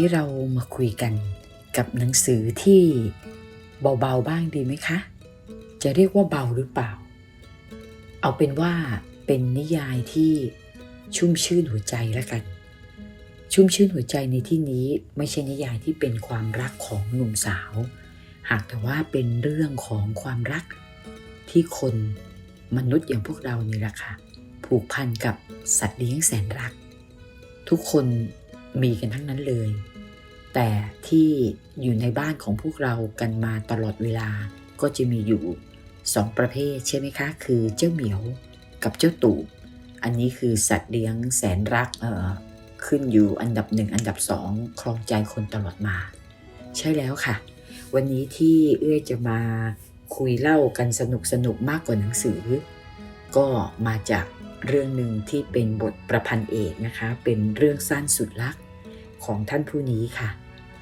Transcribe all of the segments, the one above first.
นี้เรามาคุยกันกับหนังสือที่เบาๆบ้างดีไหมคะ จะเรียกว่าเบาหรือเปล่า เอาเป็นว่าเป็นนิยายที่ชุ่มชื่นหัวใจแล้วกัน ชุ่มชื่นหัวใจในที่นี้ไม่ใช่นิยายที่เป็นความรักของหนุ่มสาว หากแต่ว่าเป็นเรื่องของความรักที่คนมนุษย์อย่างพวกเรานี่แหละค่ะผูกพันกับสัตว์เลี้ยงแสนรัก ทุกคน มีกันทั้งนั้นเลย แต่ที่อยู่ในบ้านของพวกเรากันมาตลอดเวลาก็จะมีอยู่สองประเภทใช่ไหมคะ คือเจ้าเหมียวกับเจ้าตูบอันนี้คือสัตว์เลี้ยงแสนรักเออขึ้นอยู่อันดับหนึ่งอันดับสองครองใจคนตลอดมา ใช่แล้วค่ะ วันนี้ที่เอื้อจะมาคุยเล่ากันสนุกสนุกมากกว่าหนังสือ ก็มาจากเรื่องหนึ่งที่เป็นบทประพันธ์เอกนะคะ เป็นเรื่องสั้นสุดลักของท่านผู้นี้ค่ะ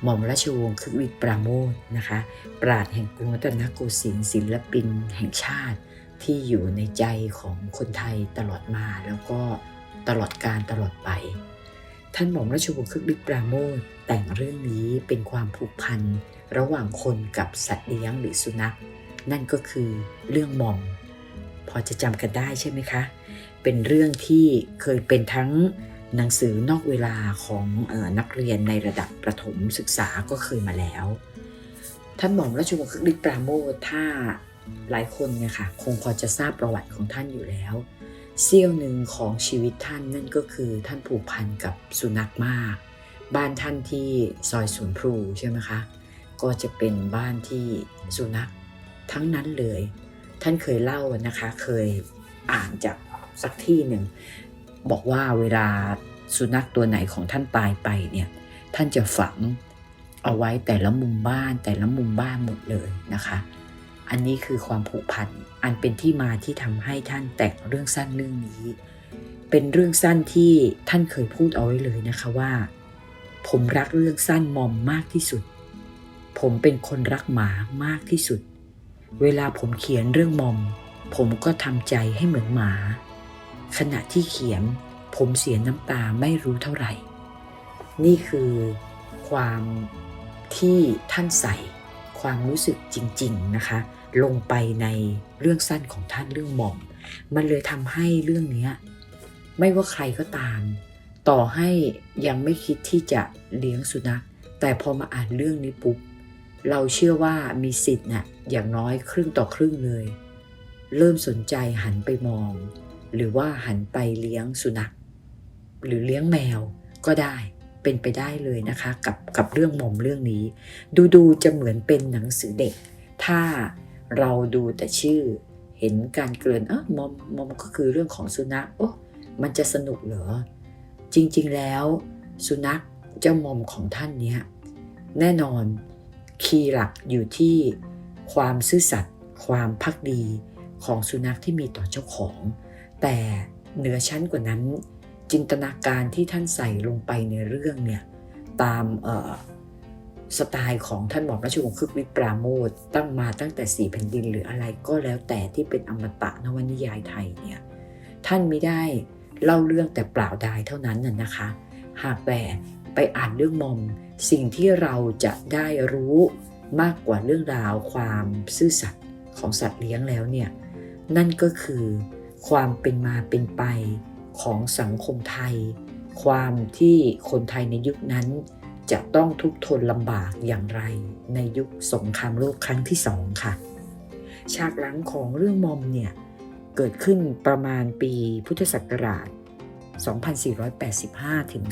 หม่อมราชวงศ์คึกฤทธิ์ปราโมทนะคะ ปราดแห่งกรุงรัตนโกสินทร์ศิลปินแห่งชาติ ที่อยู่ในใจของคนไทยตลอดมาแล้วก็ตลอดการตลอดไป ท่านหม่อมราชวงศ์คึกฤทธิ์ปราโมทแต่งเรื่องนี้เป็นความผูกพันระหว่างคนกับสัตว์เลี้ยงหรือสุนัข นั่นก็คือเรื่องหม่อม พอจะจำกันได้ใช่ไหมคะ เป็นเรื่องที่เคยเป็นทั้งหนังสือนอกเวลาของออนักเรียนในระดับประถมศึกษาก็เคยมาแล้ว ท่านหม่อมราชวงศ์คึกฤทธิ์ปราโมทถ้าหลายคนเนี่ยค่ะคงพอจะทราบประวัติของท่านอยู่แล้วเสี้ยวหนึ่งของชีวิตท่านนั่นก็คือท่านผูกพันกับสุนัขมาก บ้านท่านที่ซอยสวนพลูใช่ไหมคะ ก็จะเป็นบ้านที่สุนัขทั้งนั้นเลย ท่านเคยเล่านะคะ เคยอ่านจากสักที่หนึ่ง บอกว่าเวลาสุนัขตัวไหนของท่านตายไปเนี่ยท่านจะฝังเอาไว้แต่ละมุมบ้านแต่ละมุมบ้านหมดเลยนะคะ อันนี้คือความผูกพันอันเป็นที่มาที่ทำให้ท่านแต่งเรื่องสั้นเรื่องนี้ เป็นเรื่องสั้นที่ท่านเคยพูดเอาไว้เลยนะคะว่า ผมรักเรื่องสั้นมอมมากที่สุด ผมเป็นคนรักหมามากที่สุด เวลาผมเขียนเรื่องมอม ผมก็ทำใจให้เหมือนหมา ขณะที่เขียน ผมเสียน้ำตาไม่รู้เท่าไหร่ นี่คือความที่ท่านใส่ความรู้สึกจริง ๆนะคะ ลงไปในเรื่องสั้นของท่านเรื่องหม่อม มันเลยทำให้เรื่องเนี้ยไม่ว่าใครก็ตาม ต่อให้ยังไม่คิดที่จะเลี้ยงสุนัขแต่พอมาอ่านเรื่องนี้ปุ๊บ เราเชื่อว่ามีสิทธิ์น่ะอย่างน้อยครึ่งต่อครึ่งเลย เริ่มสนใจหันไปมอง หรือว่าหันไปเลี้ยงสุนัข หรือเลี้ยงแมวก็ได้เป็นไปได้เลยนะคะ กับกับเรื่องหม่อมเรื่องนี้ ดูดูจะเหมือนเป็นหนังสือเด็ก ถ้าเราดูแต่ชื่อ เห็นการเกริ่นเออมอมมอมก็คือเรื่องของสุนัขโอ้มันจะสนุกเหรอจริงๆแล้ว สุนัขเจ้ามอมของท่านเนี้ยแน่นอน คีย์หลักอยู่ที่ความซื่อสัตย์ความพักดีของสุนัขที่มีต่อเจ้าของ แต่เหนือชั้นกว่านั้น จินตนาการที่ท่านใส่ลงไปในเรื่องเนี่ยตามสไตล์ของท่านหม่อมราชวงศ์คึกฤทธิ์ปราโมทตั้งมาตั้งแต่สี่แผ่นดินหรืออะไรก็แล้วแต่ที่เป็นอมตะนวนิยายไทยเนี่ยท่านไม่ได้เล่าเรื่องแต่เปล่าดายเท่านั้นน่ะนะคะ หากแต่ ไปอ่านเรื่องมอม สิ่งที่เราจะได้รู้มากกว่าเรื่องราวความซื่อสัตย์ของสัตว์เลี้ยงแล้วเนี่ยนั่นก็คือความเป็นมาเป็นไปของสังคมไทย ความที่คนไทยในยุคนั้น จะต้องทุกข์ทนลำบากอย่างไร ในยุคสงครามโลกครั้งที่สองค่ะ ฉากหลังของเรื่องมอมเนี่ยเกิดขึ้นประมาณปีพุทธศักราช 2485 ถึง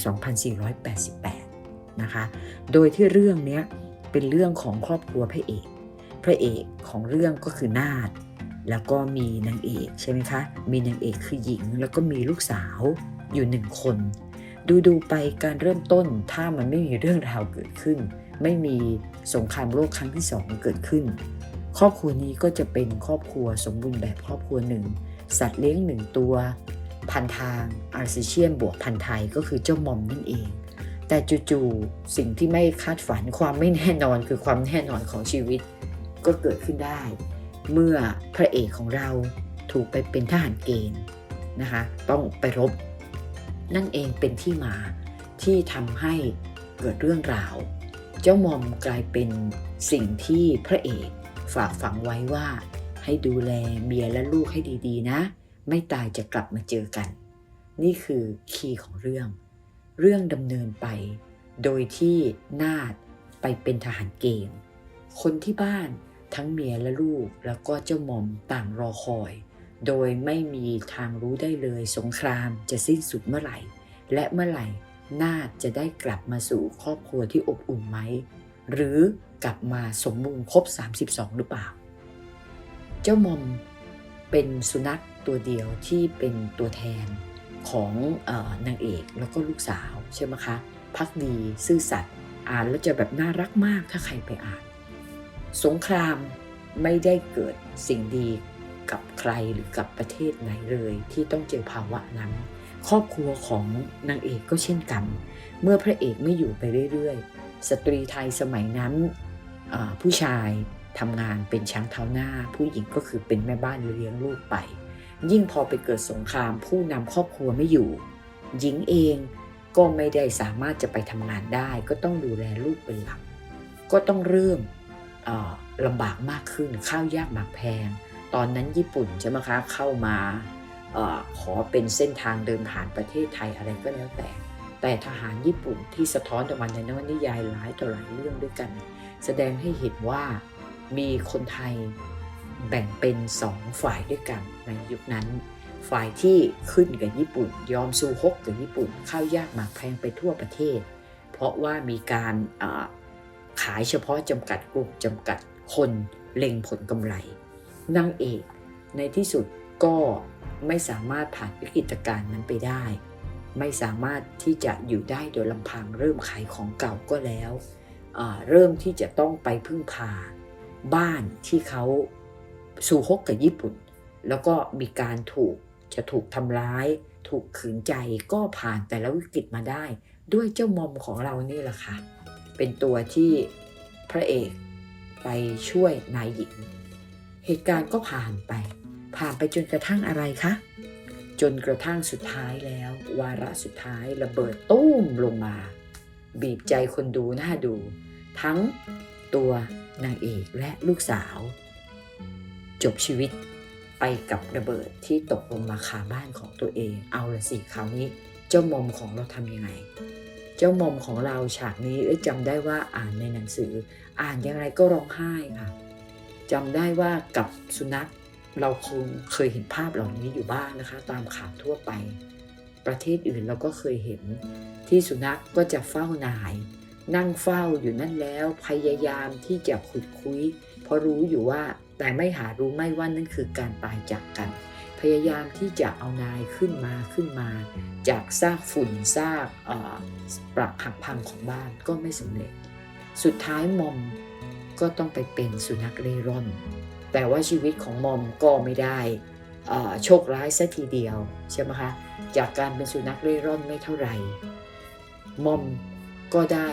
2488 นะคะ โดยที่เรื่องนี้เป็นเรื่องของครอบครัวพระเอก พระเอกของเรื่องก็คือนาฏแล้วก็มีนางเอกใช่ไหมคะ มีนางเอกคือหญิง แล้วก็มีลูกสาวอยู่หนึ่งคน ดูดูไปการเริ่มต้นถ้ามันไม่มีเรื่องราวเกิดขึ้น ไม่มีสงครามโลกครั้งที่สองเกิดขึ้น ครอบครัวนี้ก็จะเป็นครอบครัวสมบูรณ์แบบครอบครัวหนึ่ง สัตว์เลี้ยงหนึ่งตัว พันทางอาร์ซิเชียนบวกพันไทยก็คือเจ้ามอมนั่นเอง แต่จู่ๆสิ่งที่ไม่คาดฝันความไม่แน่นอนคือความแน่นอนของชีวิต ก็เกิดขึ้นได้ เมื่อพระเอกของเราถูกไปเป็นทหารเกณฑ์นะคะต้องไปรบ นั่นเองเป็นที่มาที่ทำให้เกิดเรื่องราว เจ้ามอมกลายเป็นสิ่งที่พระเอกฝากฝังไว้ว่าให้ดูแลเมียและลูกให้ดีๆ นะ ไม่ตายจะกลับมาเจอกัน นี่คือคีย์ของเรื่อง เรื่องดำเนินไป โดยที่นาดไปเป็นทหารเกณฑ์คนที่บ้านทั้งเมียและลูกแล้วก็เจ้าหม่อมต่างรอคอย โดยไม่มีทางรู้ได้เลยสงครามจะสิ้นสุดเมื่อไหร่ และเมื่อไหร่นาดจะได้กลับมาสู่ครอบครัวที่อบอุ่นไหม หรือกลับมาสมบูรณ์ครบ 32 หรือเปล่า เจ้ามอมเป็นสุนัข ตัวเดียวที่เป็นตัวแทนของอนางเอกแล้วก็ลูกสาวใช่ไหมคะพักดีซื่อสัตย์อ่านแล้วจะแบบน่ารักมากถ้าใครไปอ่าน สงครามไม่ได้เกิดสิ่งดีกับใครหรือกับประเทศไหนเลยที่ต้องเจอภาวะนั้น ครอบครัวของนางเอกก็เช่นกัน เมื่อพระเอกไม่อยู่ไปเรื่อยๆ สตรีไทยสมัยนั้นผู้ชายทำงานเป็นช้างเท้าหน้า ผู้หญิงก็คือเป็นแม่บ้านเลี้ยงลูกไป ยิ่งพอไปเกิดสงครามผู้นำครอบครัวไม่อยู่ หญิงเองก็ไม่ได้สามารถจะไปทำงานได้ ก็ต้องดูแลลูกเป็นหลัก ก็ต้องเริ่มลำบากมากขึ้นข้าวยากหมากแพง ตอนนั้นญี่ปุ่นใช่ไหมคะเข้ามาอขอเป็นเส้นทางเดินผ่านประเทศไทยอะไรก็แล้วแต่ แต่ทหารญี่ปุ่นที่สะท้อนออกมาในนวนิยายหลายต่อหลายเรื่องด้วยกัน แสดงให้เห็นว่ามีคนไทย แบ่งเป็นสองฝ่ายด้วยกันในยุคนั้น ฝ่ายที่ขึ้นกับญี่ปุ่น ยอมสู้ฮกกับญี่ปุ่นข้าวยากหมากแพงไปทั่วประเทศ เพราะว่ามีการขายเฉพาะจำกัดกลุ่มจำกัดคนเล็งผลกำไรนางเอกในที่สุดก็ไม่สามารถผ่านวิกฤตการณ์นั้นไปได้ ไม่สามารถที่จะอยู่ได้โดยลำพังเริ่มขายของเก่าก็แล้ว เริ่มที่จะต้องไปพึ่งพาบ้านที่เขา สู่ฮกกับญี่ปุ่น แล้วก็มีการถูกจะถูกทำร้าย ถูกขืนใจก็ผ่านแต่ละวิกฤตมาได้ ด้วยเจ้ามอมของเรานี่แหละค่ะ เป็นตัวที่พระเอกไปช่วยนายหญิง เหตุการณ์ก็ผ่านไป ผ่านไปจนกระทั่งอะไรคะ จนกระทั่งสุดท้ายแล้ว วาระสุดท้ายระเบิดตุ้มลงมา บีบใจคนดูน่าดู ทั้งตัวนางเอกและลูกสาว จบชีวิตไปกับระเบิดที่ตกลงมาคาบ้านของตัวเอง เอาละสิคราวนี้เจ้ามอมของเราทำยังไง เจ้ามอมของเราฉากนี้จำได้ว่าอ่านในหนังสือ อ่านยังไงก็ร้องไห้ค่ะจำได้ว่ากับสุนัขเราคงเคยเห็นภาพเหล่านี้อยู่บ้างนะคะ ตามข่าวทั่วไป ประเทศอื่นเราก็เคยเห็น ที่สุนัขก็จะเฝ้านาย นั่งเฝ้าอยู่นั่นแล้วพยายามที่จะขุดคุย เพราะรู้อยู่ว่า แต่ไม่หารู้ไม่ว่านั่นคือการตายจากกัน พยายามที่จะเอานายขึ้นมาขึ้นมา จากซากฝุ่นซากปรักหักพังของบ้านก็ไม่สำเร็จ สุดท้ายมอมก็ต้องไปเป็นสุนัขเร่ร่อน แต่ว่าชีวิตของมอมก็ไม่ได้โชคร้ายซะทีเดียวใช่ไหมคะจากการเป็นสุนัขเร่ร่อนไม่เท่าไหร่มอมก็ได้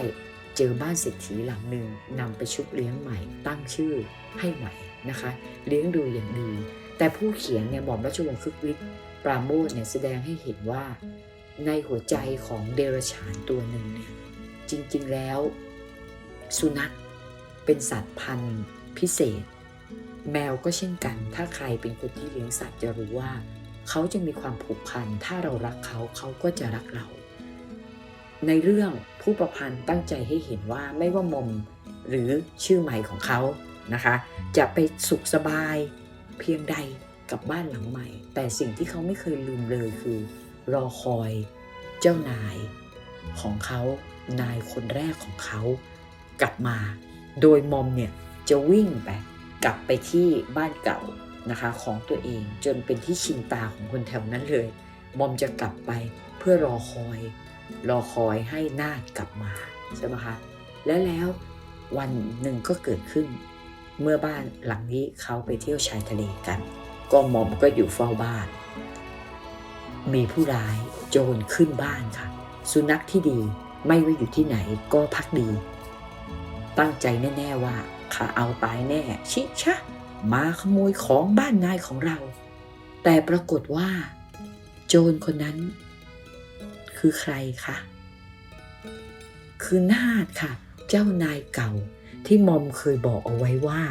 เจอบ้านเศรษฐีหลังหนึ่งนำไปชุบเลี้ยงใหม่ตั้งชื่อให้ใหม่ นะคะ เลี้ยงดูอย่างดี แต่ผู้เขียนเนี่ยหม่อมราชวงศ์คึกฤทธิ์ปราโมทเนี่ยแสดงให้เห็นว่า ในหัวใจของเดรัจฉานตัวหนึ่งเนี่ยจริงๆแล้ว สุนัขเป็นสัตว์พันธุ์พิเศษ แมวก็เช่นกัน ถ้าใครเป็นคนที่เลี้ยงสัตว์จะรู้ว่า เขาจะมีความผูกพัน ถ้าเรารักเขาเขาก็จะรักเรา ในเรื่องผู้ประพันธ์ตั้งใจให้เห็นว่าไม่ว่ามอมหรือชื่อใหม่ของเขา นะคะ จะไปสุขสบายเพียงใดกับบ้านหลังใหม่ แต่สิ่งที่เขาไม่เคยลืมเลยคือ รอคอยเจ้านายของเขานายคนแรกของเขากลับมา โดยมอมเนี่ยจะวิ่งไปกลับไปที่บ้านเก่านะคะของตัวเองจนเป็นที่ชินตาของคนแถวนั้นเลย มอมจะกลับไปเพื่อรอคอย รอคอยให้นาดกลับมาใช่ไหมคะและแล้ววันหนึ่งก็เกิดขึ้น เมื่อบ้านหลังนี้เขาไปเที่ยวชายทะเลกัน ก็มอมก็อยู่เฝ้าบ้าน มีผู้ร้ายโจรขึ้นบ้านค่ะ สุนัขที่ดีไม่ว่าอยู่ที่ไหนก็พักดี ตั้งใจแน่ ๆว่าข้าเอาตายแน่ ชิชะ มาขโมยของบ้านนายของเรา แต่ปรากฏว่า โจรคนนั้น คือใครคะคือคือนาดค่ะ เจ้านายเก่า ที่มอมเคยบอกเอาไว้ว่า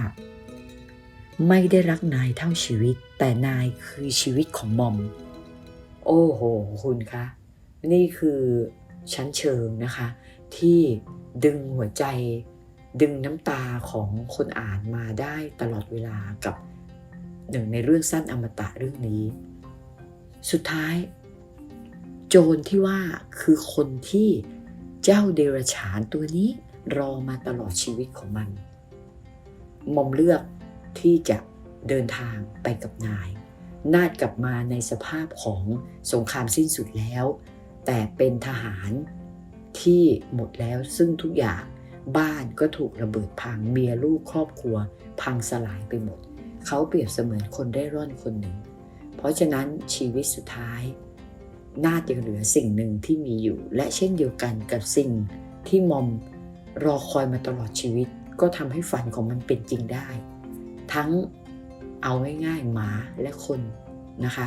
ไม่ได้รักนายเท่าชีวิต แต่นายคือชีวิตของมอม โอ้โห คุณคะนี่คือชั้นเชิงนะคะ ที่ดึงหัวใจ ดึงน้ำตาของคนอ่านมาได้ตลอดเวลากับหนึ่งในเรื่องสั้นอมตะเรื่องนี้ สุดท้าย โจรที่ว่าคือคนที่เจ้าเดรัจฉานตัวนี้ รอมาตลอดชีวิตของมันมอมเลือกที่จะเดินทางไปกับนาย นาดกลับมาในสภาพของสงครามสิ้นสุดแล้ว แต่เป็นทหารที่หมดแล้วซึ่งทุกอย่างบ้านก็ถูกระเบิดพังเมียลูกครอบครัว พังสลายไปหมด เขาเปรียบเสมือนคนได้ร่อนคนหนึ่ง เพราะฉะนั้นชีวิตสุดท้ายน่าจะเหลือสิ่งหนึ่งที่มีอยู่ และเช่นเดียวกันกับสิ่งที่มอม รอคอยมาตลอดชีวิต ก็ทำให้ฝันของมันเป็นจริงได้ ทั้งเอาง่ายๆหมาและคนนะคะ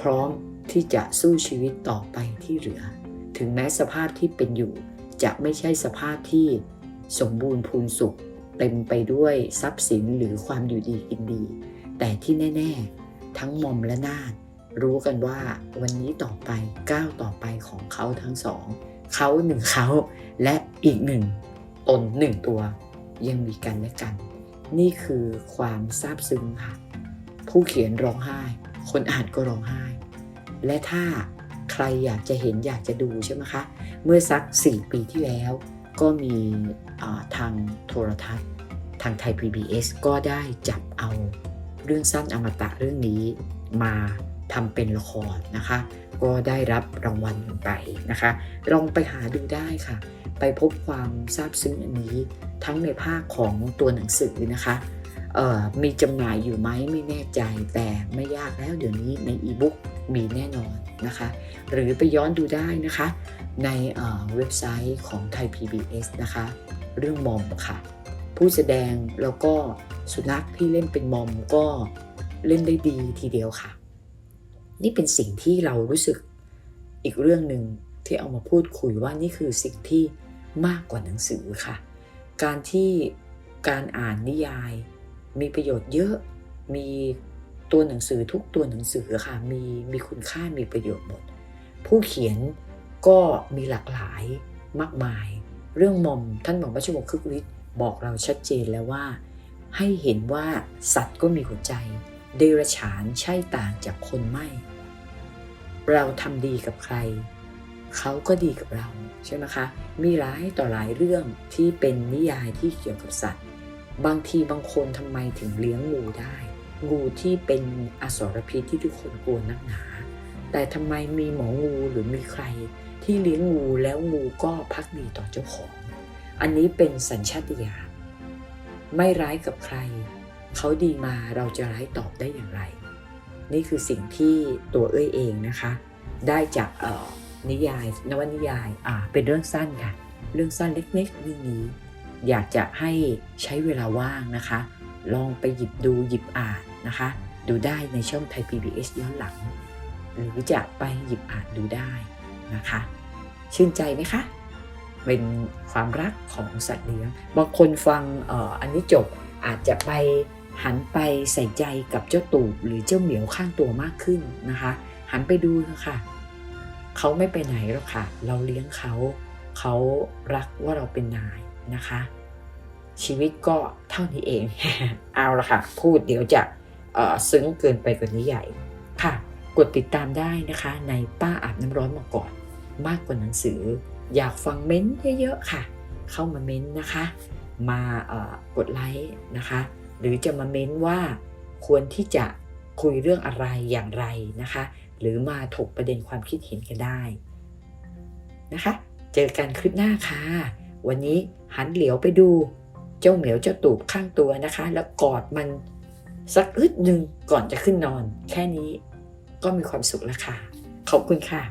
พร้อมที่จะสู้ชีวิตต่อไปที่เหลือ ถึงแม้สภาพที่เป็นอยู่ จะไม่ใช่สภาพที่สมบูรณ์พูนสุข เต็มไปด้วยทรัพย์สินหรือความอยู่ดีกินดี แต่ที่แน่ ๆ ทั้งมอมและนาดรู้กันว่าวันนี้ต่อไปก้าวต่อไปของเขาทั้งสอง เขาหนึ่งเขาและ อีกหนึ่งตนหนึ่งตัวยังมีกันและกัน นี่คือความซาบซึ้งค่ะ ผู้เขียนร้องไห้ คนอ่านก็ร้องไห้ และถ้าใครอยากจะเห็นอยากจะดูใช่ไหมคะ เมื่อสัก 4 ปีที่แล้ว ก็มีทางโทรทัศน์ ทางไทย PBS ก็ได้จับเอาเรื่องสั้นอมตะเรื่องนี้มาทำเป็นละครนะคะ ก็ได้รับรางวัลไปนะคะ ลองไปหาดูได้ค่ะ ไปพบความซาบซึ้งอันนี้ทั้งในภาคของตัวหนังสือนะคะมีจำหน่ายอยู่ไหมไม่แน่ใจแต่ไม่ยากแล้วเดี๋ยวนี้ในอีบุ๊กมีแน่นอนนะคะ หรือไปย้อนดูได้นะคะ ในเเว็บไซต์ของไทย PBS นะคะ เรื่องมอมค่ะ ผู้แสดงแล้วก็สุนัขที่เล่นเป็นมอมก็เล่นได้ดีทีเดียวค่ะ นี่เป็นสิ่งที่เรารู้สึกอีกเรื่องหนึ่งที่เอามาพูดคุยว่านี่คือสิ่งที่มากกว่าหนังสือค่ะ การที่การอ่านนิยาย มีประโยชน์เยอะมีตัวหนังสือทุกตัวหนังสือค่ะมีมีคุณค่ามีประโยชน์หมด ผู้เขียนก็มีหลากหลายมากมาย เรื่องมอมท่านหมอวัชมงคึกฤทธิ์บอกเราชัดเจนแล้วว่า ให้เห็นว่าสัตว์ก็มีหัวใจ เดรัจฉานใช่ต่างจากคนไม่ เราทำดีกับใคร เขาก็ดีกับเราใช่ไหมคะ มีหลายต่อหลายเรื่องที่เป็นนิยายที่เกี่ยวกับสัตว์ บางทีบางคนทำไมถึงเลี้ยงงูได้ งูที่เป็นอสรพิษที่ทุกคนกลัวนักหนา แต่ทำไมมีหมองูหรือมีใคร ที่เลี้ยงงูแล้วงูก็พักดีต่อเจ้าของ อันนี้เป็นสัญชาตญาณไม่ร้ายกับใคร เขาดีมาเราจะร้ายตอบได้อย่างไร นี่คือสิ่งที่ตัวเอ้ยเองนะคะ ได้จากนิยายนวนิยายอ่าเป็นเรื่องสั้นค่ะเรื่องสั้นเล็กๆเรื่องนี้ อยากจะให้ใช้เวลาว่างนะคะ ลองไปหยิบดูหยิบอ่านนะคะ ดูได้ในช่องไทย PBS ย้อนหลัง หรือจะไปหยิบอ่านดูได้นะคะ ชื่นใจไหมคะเป็นความรักของสัตว์เลี้ยงบางคนฟังอออันนี้จบอาจจะไป หันไปใส่ใจกับเจ้าตูบหรือเจ้าเหมียวข้างตัวมากขึ้นนะคะ หันไปดูเถอะค่ะ เขาไม่ไปไหนหรอกค่ะ เราเลี้ยงเขา เขารักว่าเราเป็นนายนะคะ ชีวิตก็เท่านี้เอง เอาละค่ะ พูดเดี๋ยวจะซึ้งเกินไปกว่านี้ใหญ่ค่ะ กดติดตามได้นะคะ ในป้าอาบน้ำร้อนมาก่อน มากกว่าหนังสือ อยากฟังเม้นต์เยอะๆค่ะ เข้ามาเม้นต์นะคะ มากดไลค์นะคะ หรือจะมาเม้นต์ว่าควรที่จะคุยเรื่องอะไรอย่างไรนะคะ หรือมาถกประเด็นความคิดเห็นกันได้นะคะ เจอกันคลิปหน้าค่ะ วันนี้หันเหลียวไปดูเจ้าเหมียวเจ้าตูบข้างตัวนะคะ แล้วกอดมันสักอึดหนึ่งก่อนจะขึ้นนอน แค่นี้ก็มีความสุขแล้วค่ะ ขอบคุณค่ะ